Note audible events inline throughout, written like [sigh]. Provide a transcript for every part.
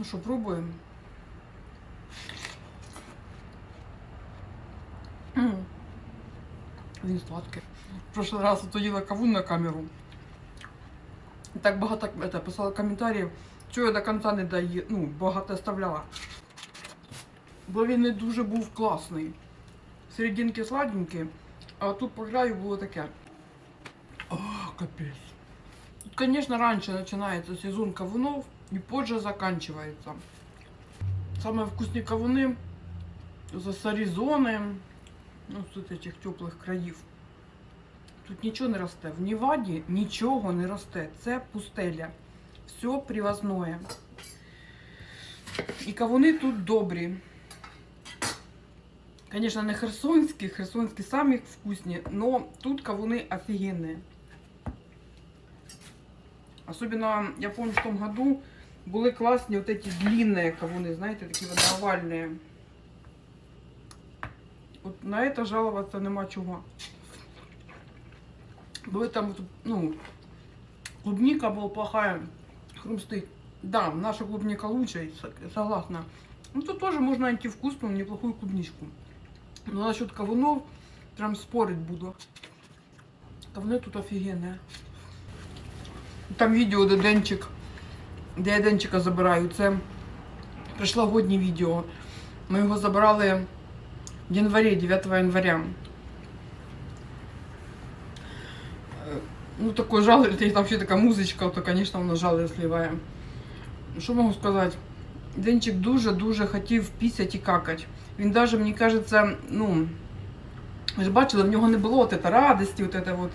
Ну що, пробуємо. Він сладкий. В прошлый раз ото їла кавун на камеру. Так багато это, писала коментарів, чого я до кінця не дає, ну, багато оставляла. Бо він не дуже був класний. Серединки сладенькі, а тут по краю було таке. О, капець. Тут, конечно, раньше начинается сезон кавунов и позже заканчивается. Самые вкусные кавуны с Аризоны, ну, з тут этих теплих країв. Тут нічого не росте. В Ніваді нічого не росте. Це пустеля. Все привозное. І кавуни тут добрі. Конечно, не херсонські, херсонські самі вкусні, но тут кавуны офигенные. Особенно, я помню, в том году були классные вот эти длинные кавуны, знаете, такие вот овальные. Вот на это жаловаться нема чого. Були там, вот, ну, клубника была плохая, хрустит. Да, наша клубника лучше, с- согласна. Ну, тут тоже можно найти вкусную, неплохую клубничку. Но насчет кавунов прям спорить буду. Кавуны тут офигенные. Там відео, де Денчик, де я Денчика забираю. Це прошлогоднє відео. Ми його забирали в январі, 9 января. Е, Ну, такой жалобный, там ще така музичка, то, конечно, воно жалостливе. Що можу сказати? Денчик дуже-дуже хотів пісять і какать. Він даже, мені кажется, ну, ви ж бачили, в нього не було от это радості, от это вот.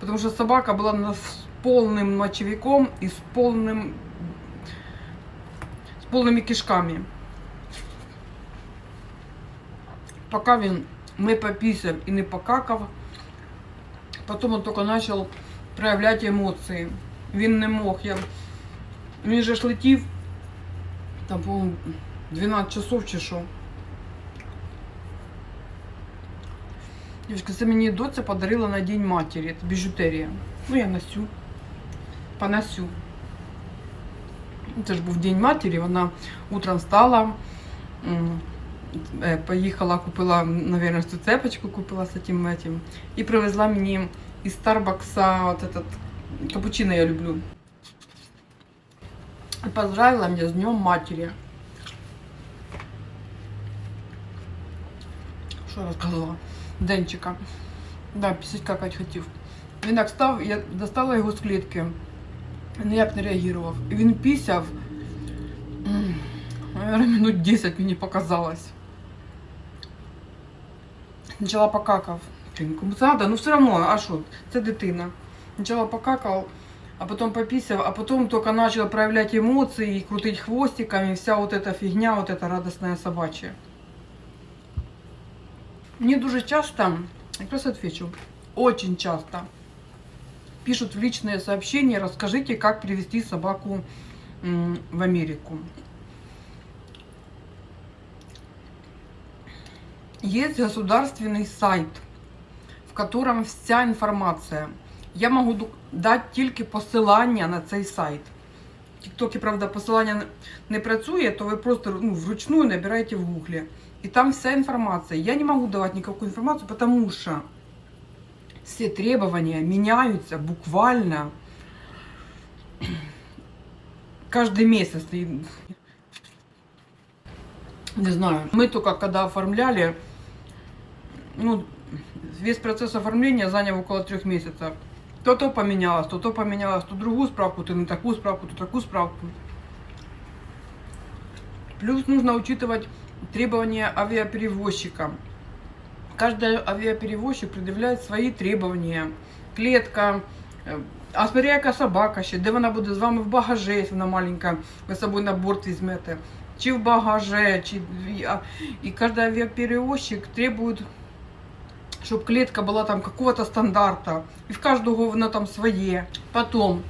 Потому что собака была на- с полным мочевиком и с полным полными кишками. Пока він не попісяв і не покакав, потім він тільки почав проявляти емоції. Він не мог. Я... Він же ж летів, там, по-моєму, 12 часов чи що. Дівчатка, це мені доця подарила на День матері. Це біжутерія. Ну, я носю. Поносю. Це ж був День матері, вона утром встала, е, поїхала, купила, мабуть, цю цепочку купила з цим этим, і привезла мені із Старбакса от этот капучино я люблю. І поздравила мене з Днем матері. Що розказала? Денчика. Да, пісять какать хотів. Він так став, я достала його з клітки. Ніяк не реагував. І він пісяв. м, наверное, минут 10 мені показалось. Почала покакав. Блін, Кому це надо? Ну все одно, а що? Це дитина. Спочатку покакав, а потім попісяв, а потім тільки почав проявляти емоції, крутить хвостиками, вся вот эта фігня, вот эта радостная собачья. Мне дуже часто, якраз отвечу, очень часто пишут в личные сообщения, расскажите, как привести собаку м, в Америку. Есть государственный сайт, в котором вся информация. Я могу ду- дати тільки посилання на цей сайт. В Тіктокі, правда, посилання не- не працює, то ви просто ну, вручную набираєте в гуглі. И там вся информация. Я не могу давать никакую информацию, потому что все требования меняются буквально каждый месяц. И, Не знаю. Мы только когда оформляли, ну, весь процесс оформления занял около трех месяцев. То то поменялось, то то поменялось, то другую справку, то не такую справку, то такую справку. Плюс нужно учитывать требования авиаперевозчика. Каждый авиаперевозчик предъявляет свои требования. Клетка, е, а смотря яка собака ще, де вона буде з вами в багаже, якщо вона маленька, ви з собою на борт візьмете, чи в багаже, чи а- і кожен авіаперевозчик требует, щоб клетка була там какого-то стандарта, і в кожного вона там своє. Потом,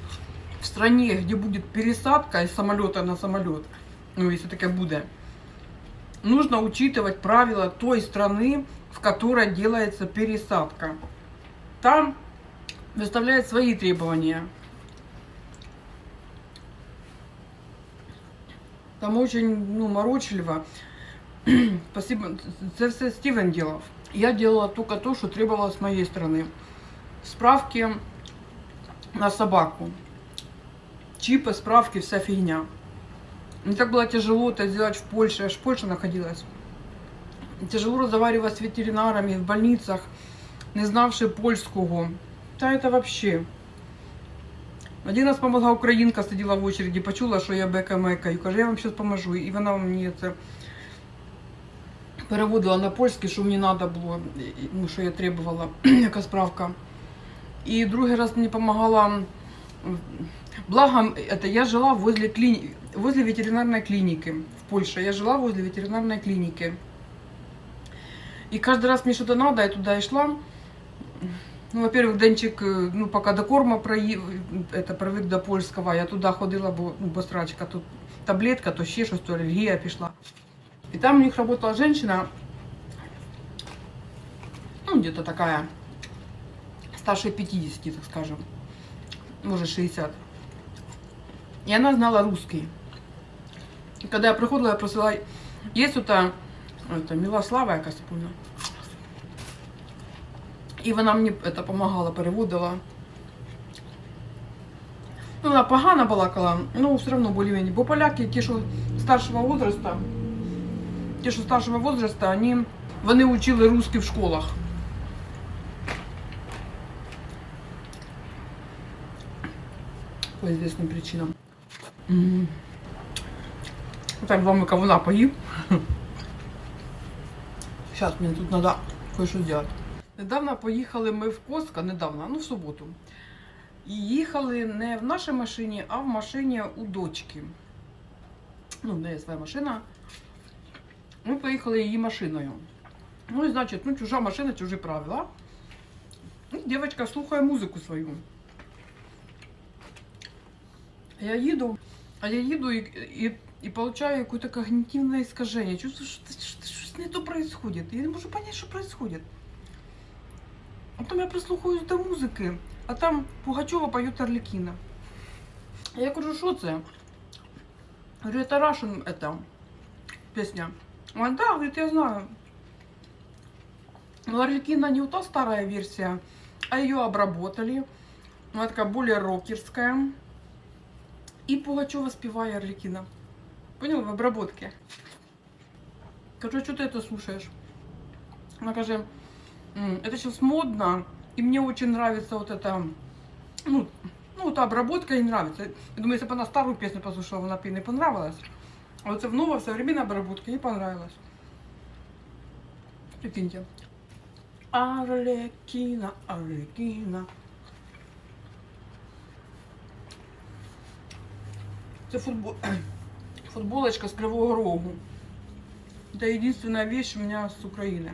в стране, где будет пересадка из самолета на самолет, ну, если таке буде, нужно учитывать правила той страны, в которой делается пересадка. Там выставляют свои требования. Там очень ну, морочливо. [clears throat] Спасибо. Це все Стивен делал. Я делала только то, что требовалось с моей стороны. Справки на собаку. Чипы, справки, вся фигня. Мне так было тяжело это сделать в Польше. Я ж в Польше находилась. Тяжело разговаривать с ветеринарами в больницах, не знавши польского. Та это вообще. Один раз помогла українка, сиділа в очереді, почула, що я бека-мекаю. Каже, я вам зараз поможу. І вона мені це переводила на польський, що мені треба було, ну, що я требувала, яка [clears throat] справка. І другий раз мені допомагала. Благо, это я жила возле, клини... возле ветеринарной клиники в Польше. Я жила возле ветеринарной клиники. И каждый раз мне что-то надо, я туда и шла. Ну, во-первых, Денчик, э, ну, пока до корма прои... это, привик до польського, я туди ходила, бо, ну, бо срачка, тут таблетка, то ще щось, то алергія пішла. І там у них работала женщина, ну, где-то такая, старше 50, так скажем, может 60. И она знала русский. И когда я приходила, я просила, есть тут а, это, Милослава, якась помню. І вона мені допомагала, переводила. Ну, вона погано балакала, ну все одно більш-менш. Бо поляки, ті, що старшого возраста, ті, що старшого возраста, вони, вони учили русский в школах. По известным причинам. М. Так, вам кавуна поїв. [laughs] Сейчас мне тут надо кое-что сделать. Недавно поїхали ми в Коска, недавно, ну в суботу. І їхали не в нашій машині, а в машині у дочки. Ну, в неї своя машина. Ми поїхали її машиною. Ну і значить, ну, чужа машина, чужі правила. І дівчинка слухає музику свою. Я їду, а я їду і, і, і получаю якесь когнитивне искажение. Чувствую, що щось не то происходит. Я не можу понять, що происходит. А потом я прислухаюсь до музики, а там Пугачова поет Орликина. Я кажу, що це? Говорю, это Russian это, песня. А, да, говорит, я знаю. Но Орликина не та старая версия, а ее обработали. Она такая более рокерская. И Пугачева спевая Орликина. Понял, в обработке. Кажу, что ты это слушаешь? Она каже, «М, это сейчас модно, и мне очень нравится вот это, ну, ну, вот обработка ей нравится. Я думаю, если бы она старую песню послушала, она бы ей не понравилась. А вот это в новой, современной обработке ей понравилось. Прикиньте. Арлекина, Арлекина. Це футбол... [clears throat] футболочка с Кривого Рогу. Это единственная вещь у меня с Украины.